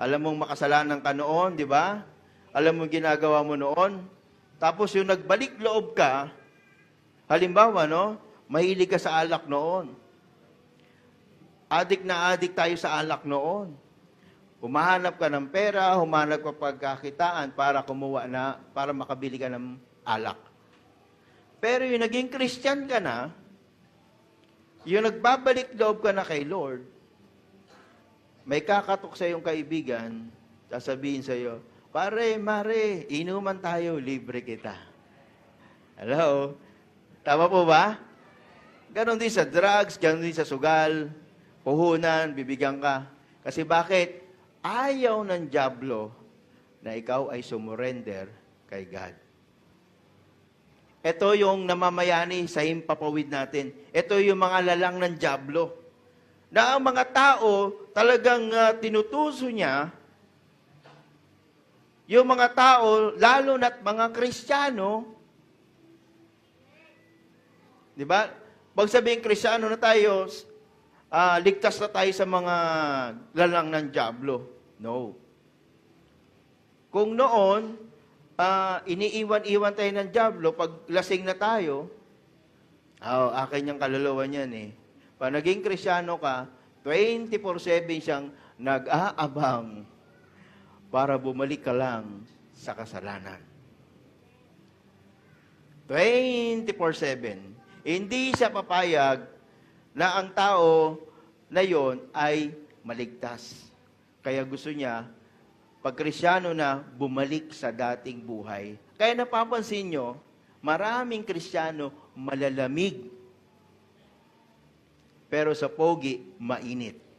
Alam mong makasalanan ka noon, di ba? Alam mong ginagawa mo noon. Tapos yung nagbalik loob ka, halimbawa, no? Mahilig ka sa alak noon. Adik na adik tayo sa alak noon. Humahanap ka ng pera, humanap ka pagkakitaan para kumuha na, para makabili ka ng alak. Pero yung naging Christian ka na, yung nagbabalik loob ka na kay Lord, may kakatok sa iyong kaibigan, sasabihin sa iyo, Pare, mare, inuman tayo, libre kita. Hello? Tama po ba? Ganon din sa drugs, ganon din sa sugal, puhunan, bibigyan ka. Kasi bakit? Ayaw ng Diablo na ikaw ay sumurrender kay God. Ito yung namamayani sa himpapawid natin. Ito yung mga lalang ng Diablo. Na ang mga tao talagang ah, tinutuso niya yung mga tao, lalo na't mga Kristiyano, di ba? Pag sabihin Kristiyano na tayo, ah, ligtas na tayo sa mga lalang ng Diablo. No. Kung noon, ah, iniiwan-iwan tayo ng Diablo, pag lasing na tayo, oh, akin yung kaluluwa niyan eh. Pag naging Kristiyano ka, 24-7 siyang nag-aabang para bumalik ka lang sa kasalanan. 24-7. Hindi siya papayag na ang tao na yon ay maligtas. Kaya gusto niya, pag krisyano na, bumalik sa dating buhay. Kaya napapansin nyo, maraming krisyano malalamig. Pero sa pogi, mainit.